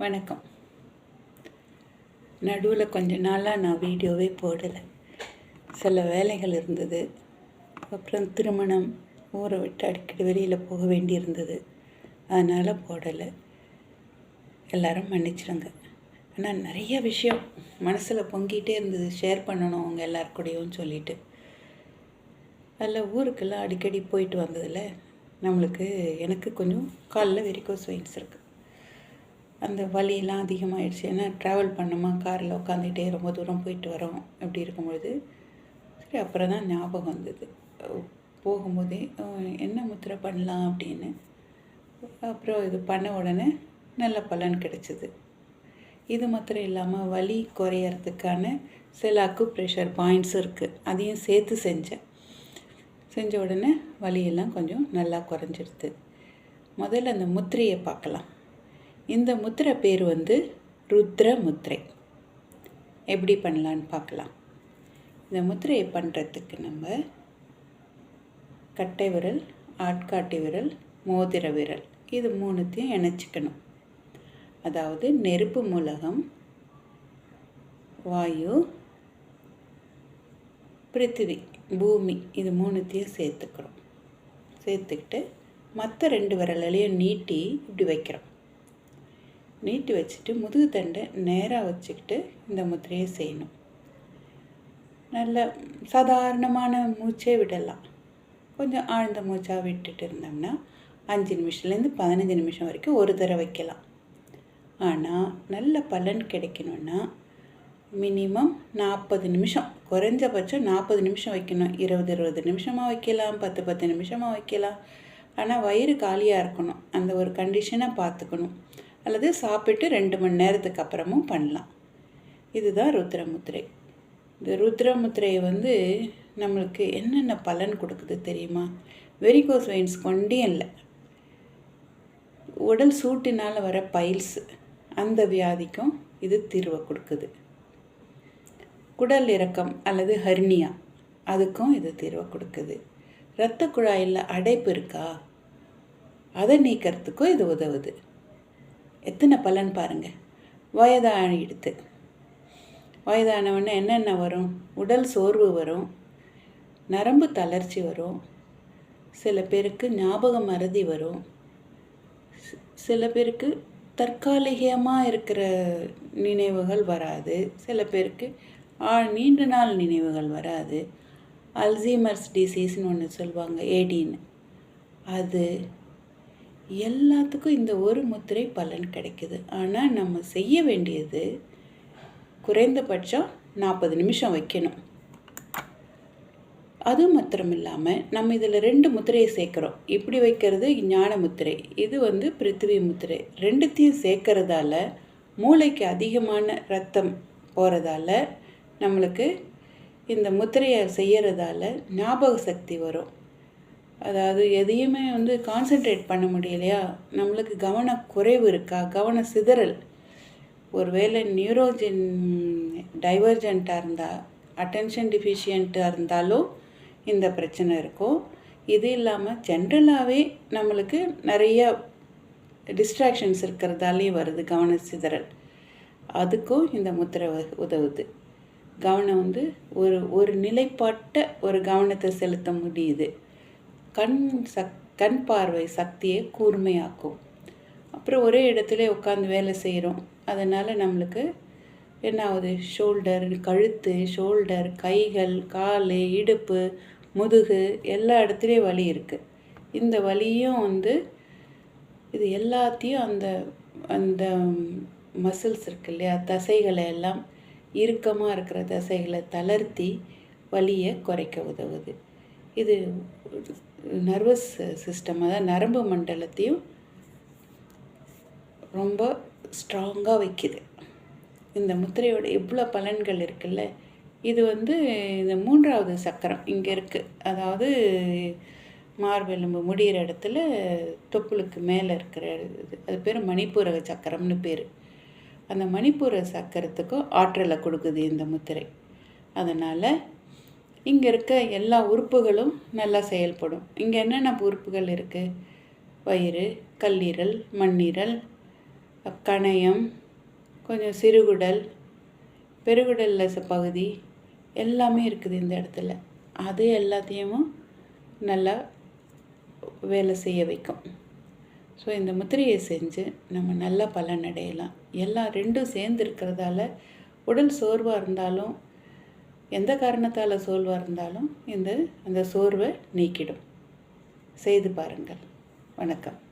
வணக்கம். நடுவில் கொஞ்ச நாளாக நான் வீடியோவே போடலை. சில வேலைகள் இருந்தது. அப்புறம் திருமணம் ஊரை விட்டு அடிக்கடி வெளியில் போக வேண்டியிருந்தது. அதனால் போடலை. எல்லாரும் மன்னிச்சிருங்க ஆனால் நிறைய விஷயம் மனசில் பொங்கிட்டே இருந்தது. ஷேர் பண்ணணும் அவங்க எல்லாருக்கூடையும் சொல்லிட்டு. அதில் ஊருக்கெல்லாம் அடிக்கடி போயிட்டு வந்ததில் நம்மளுக்கு எனக்கு கொஞ்சம் காலில் வெரிகோஸ் வெயின்ஸ் இருக்குது அந்த வலியெல்லாம் அதிகமாகிடுச்சு ஏன்னா ட்ராவல் பண்ணோமா காரில் உட்காந்துட்டே ரொம்ப தூரம் போயிட்டு வரோம் அப்படி இருக்கும்பொழுது சரி அப்புறம் தான் ஞாபகம் வந்தது. போகும்போதே என்ன முத்திரை பண்ணலாம் அப்படின்னு. அப்புறம் இது பண்ண உடனே நல்ல பலன் கிடைச்சிது. இது மாத்திரம் இல்லாமல் வலி குறையறதுக்கான சில அக்கு ப்ரெஷர் பாயிண்ட்ஸ் இருக்குது அதையும் சேர்த்து செஞ்சேன். செஞ்ச உடனே வலியெல்லாம் கொஞ்சம் நல்லா குறைஞ்சிருது. முதல்ல அந்த முத்திரையை பார்க்கலாம். இந்த முத்திரை பேர் வந்து ருத்ர முத்திரை எப்படி பண்ணலான்னு பார்க்கலாம். இந்த முத்திரையை பண்ணுறதுக்கு நம்ம கட்டை விரல் ஆட்காட்டி விரல் மோதிர விரல் இது மூணுத்தையும் இணைச்சிக்கணும். அதாவது நெருப்பு மூலகம் வாயு பிருத்திவி பூமி இது மூணுத்தையும் சேர்த்துக்கிறோம். சேர்த்துக்கிட்டு மற்ற ரெண்டு விரலையும் நீட்டி இப்படி வைக்கிறோம். நீட்டி வச்சுட்டு முதுகு தண்டை நேராக வச்சுக்கிட்டு இந்த முத்திரையை செய்யணும். நல்ல சாதாரணமான மூச்சே விடலாம். கொஞ்சம் ஆழ்ந்த மூச்சாக விட்டுட்டு இருந்தோம்னா அஞ்சு நிமிஷத்துலேருந்து பதினஞ்சு நிமிஷம் வரைக்கும் ஒரு தடவை வைக்கலாம். ஆனால் நல்ல பலன் கிடைக்கணும்னா மினிமம் நாற்பது நிமிஷம் குறைஞ்சபட்சம் நாற்பது நிமிஷம் வைக்கணும். இருபது இருபது நிமிஷமாக வைக்கலாம் பத்து பத்து நிமிஷமாக வைக்கலாம். ஆனால் வயிறு காலியாக இருக்கணும். அந்த ஒரு கண்டிஷனை பார்த்துக்கணும். அல்லது சாப்பிட்டு ரெண்டு மணி நேரத்துக்கு அப்புறமும் பண்ணலாம். இதுதான் ருத்ரமுத்திரை. இந்த ருத்ரமுத்திரையை வந்து நம்மளுக்கு என்னென்ன பலன் கொடுக்குது தெரியுமா? வெரிகோஸ் வெயின்ஸ் கொண்டே இல்லை. உடல் சூட்டினால் வர பைல்ஸ் அந்த வியாதிக்கும் இது தீர்வை கொடுக்குது. குடல் இறக்கம் அல்லது ஹர்னியா அதுக்கும் இது தீர்வை கொடுக்குது. இரத்த குழாயில் அடைப்பு இருக்கா? அதை நீக்கிறதுக்கும் இது உதவுது. எத்தனை பலன் பாருங்கள் வயதாகிடுது வயதானவொடனே என்னென்ன வரும்? உடல் சோர்வு வரும். நரம்பு தளர்ச்சி வரும். சில பேருக்கு ஞாபக மறதி வரும். சில பேருக்கு தற்காலிகமாக இருக்கிற நினைவுகள் வராது. சில பேருக்கு ஆ- நீண்ட நாள் நினைவுகள் வராது. அல்சீமர்ஸ் டிசீஸ்னு ஒன்று சொல்லுவாங்க ஏடின்னு. அது எல்லாத்துக்கும் இந்த ஒரு முத்திரை பலன் கிடைக்குது. ஆனால் நம்ம செய்ய வேண்டியது குறைந்தபட்சம் நாற்பது நிமிஷம் வைக்கணும். அது மாத்திரம் இல்லாமல் நம்ம இதில் ரெண்டு முத்திரையை சேர்க்குறோம். இப்படி வைக்கிறது ஞான முத்திரை இது வந்து பிருத்திவி முத்திரை. ரெண்டுத்தையும் சேர்க்கறதால மூளைக்கு அதிகமான ரத்தம் போகிறதால நம்மளுக்கு இந்த முத்திரையை செய்கிறதால ஞாபக சக்தி வரும். அதாவது எதையுமே வந்து கான்சென்ட்ரேட் பண்ண முடியலையா? நம்மளுக்கு கவன குறைவு இருக்கா கவன சிதறல் ஒருவேளை நியூரோஜென் டைவர்ஜென்ட்டாக இருந்தால் அட்டென்ஷன் டிஃபிஷியண்ட்டாக இருந்தாலும் இந்த பிரச்சனை இருக்கும். இது இல்லாமல் ஜென்ரலாகவே நம்மளுக்கு நிறைய டிஸ்ட்ராக்ஷன்ஸ் இருக்கிறதாலேயும் வருது கவன சிதறல் அதுக்கும் இந்த முத்திரை உதவுது. கவனம் வந்து ஒரு ஒரு நிலைப்பாட்ட ஒரு கவனத்தை செலுத்த முடியுது. கண் சக் கண் பார்வை சக்தியை கூர்மையாக்கும். அப்புறம் ஒரே இடத்துல உட்காந்து வேலை செய்கிறோம் அதனால் நம்மளுக்கு என்ன ஆகுது ஷோல்டர் கழுத்து ஷோல்டர் கைகள் கால் இடுப்பு முதுகு எல்லா இடத்துலையும் வலி இருக்குது இந்த வலியும் வந்து இது எல்லாத்தையும் அந்த அந்த மசில்ஸ் இருக்கு இல்லையா? தசைகளை எல்லாம் இறுக்கமாக இருக்கிற தசைகளை தளர்த்தி வலியை குறைக்க உதவுது. இது நர்வஸ் சிஸ்டம் அதாவது நரம்பு மண்டலத்தையும் ரொம்ப ஸ்ட்ராங்காக வைக்குது. இந்த முத்திரையோட எவ்வளோ பலன்கள் இருக்குல்ல இது வந்து இந்த மூன்றாவது சக்கரம் இங்கே இருக்குது அதாவது மார்பெலும்பு முடிகிற இடத்துல தொப்புளுக்கு மேலே இருக்கிற இது அது பேர் மணிப்பூரக சக்கரம்னு பேர். அந்த மணிப்பூர சக்கரத்துக்கும் ஆற்றலை கொடுக்குது இந்த முத்திரை. அதனால் இங்கே இருக்க எல்லா உறுப்புகளும் நல்லா செயல்படும். இங்கே என்னென்ன உறுப்புகள் இருக்குது வயிறு கல்லீரல் மண்ணீரல் கணையம் கொஞ்சம் சிறுகுடல் பெருகுடலில் பகுதி எல்லாமே இருக்குது இந்த இடத்துல. அது எல்லாத்தையும் நல்லா வேலை செய்ய வைக்கும். ஸோ இந்த முத்திரையை செஞ்சு நம்ம நல்ல பலன் அடையலாம். எல்லாம் ரெண்டும் சேர்ந்து இருக்கிறதால உடல் சோர்வாக இருந்தாலும் எந்த காரணத்தால் சோர்வாக இருந்தாலும் இந்த அந்த சோர்வை நீக்கிடும். செய்து பாருங்கள். வணக்கம்.